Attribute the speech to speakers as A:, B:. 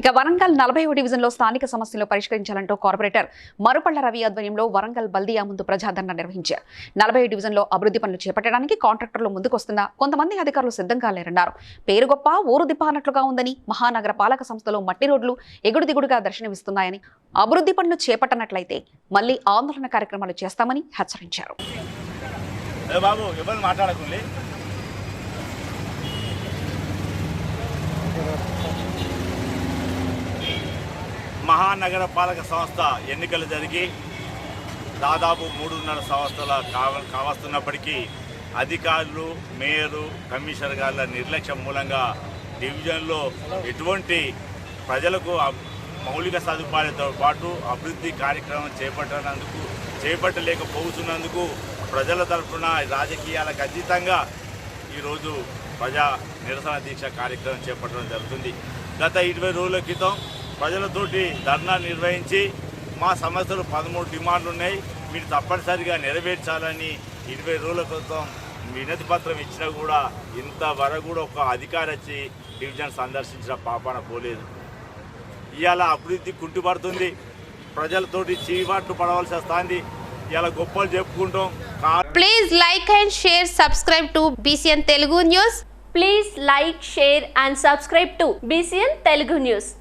A: ఇక వరంగల్ నలభై డివిజన్లో స్థానిక సమస్యలు పరిష్కరించాలంటూ కార్పొరేటర్ మరుపళ్ళ రవి ఆధ్వర్యంలో వరంగల్ బల్దియా ముందు ప్రజాదరణ నిర్వహించారు. నలభై డివిజన్లో అభివృద్ధి పనులు చేపట్టడానికి కాంట్రాక్టర్లు ముందుకొస్తున్నా కొంతమంది అధికారులు సిద్ధం కాలేరన్నారు పేరు గొప్ప ఊరు దిప్ప అన్నట్లుగా ఉందని మహానగర పాలక సంస్థలో మట్టి రోడ్లు ఎగుడు దిగుడుగా దర్శనమిస్తున్నాయని అభివృద్ధి పనులు చేపట్టనట్లయితే మళ్ళీ ఆందోళన కార్యక్రమాలు చేస్తామని హెచ్చరించారు.
B: బాబు ఎవరు మహానగర పాలక సంస్థ ఎన్నికలు జరిగి దాదాపు మూడున్నర సంవత్సరాల కావ కావస్తున్నప్పటికీ అధికారులు మేయరు కమిషనర్ గారి నిర్లక్ష్యం మూలంగా డివిజన్లో ఎటువంటి ప్రజలకు మౌలిక సదుపాయాలతో పాటు అభివృద్ధి కార్యక్రమం చేపట్టనందుకు చేపట్టలేకపోతున్నందుకు ప్రజల తరఫున రాజకీయాలకు అతీతంగా ఈరోజు ప్రజా నిరసన దీక్ష కార్యక్రమం చేపట్టడం జరుగుతుంది. గత ఇరవై రోజుల క్రితం ప్రజలతోటి ధర్నా నిర్వహించి మా సమస్యలు పదమూడు డిమాండ్లు ఉన్నాయి. మీరు తప్పనిసరిగా నెరవేర్చాలని ఇరవై రోజుల క్రితం వినతి పత్రం ఇచ్చినా కూడా ఇంతవరకు కూడా ఒక అధికారి వచ్చి డివిజన్ సందర్శించిన పాపాన పోలేదు. ఇవాళ అభివృద్ధి కుంటుపడుతుంది. ప్రజలతోటి చీవాట్లు పడవలసి వస్తుంది ఇలా గొప్పలు చెప్పుకుంటాం.
C: Please like and share subscribe to BCN Telugu news
D: please like share and subscribe to BCN Telugu news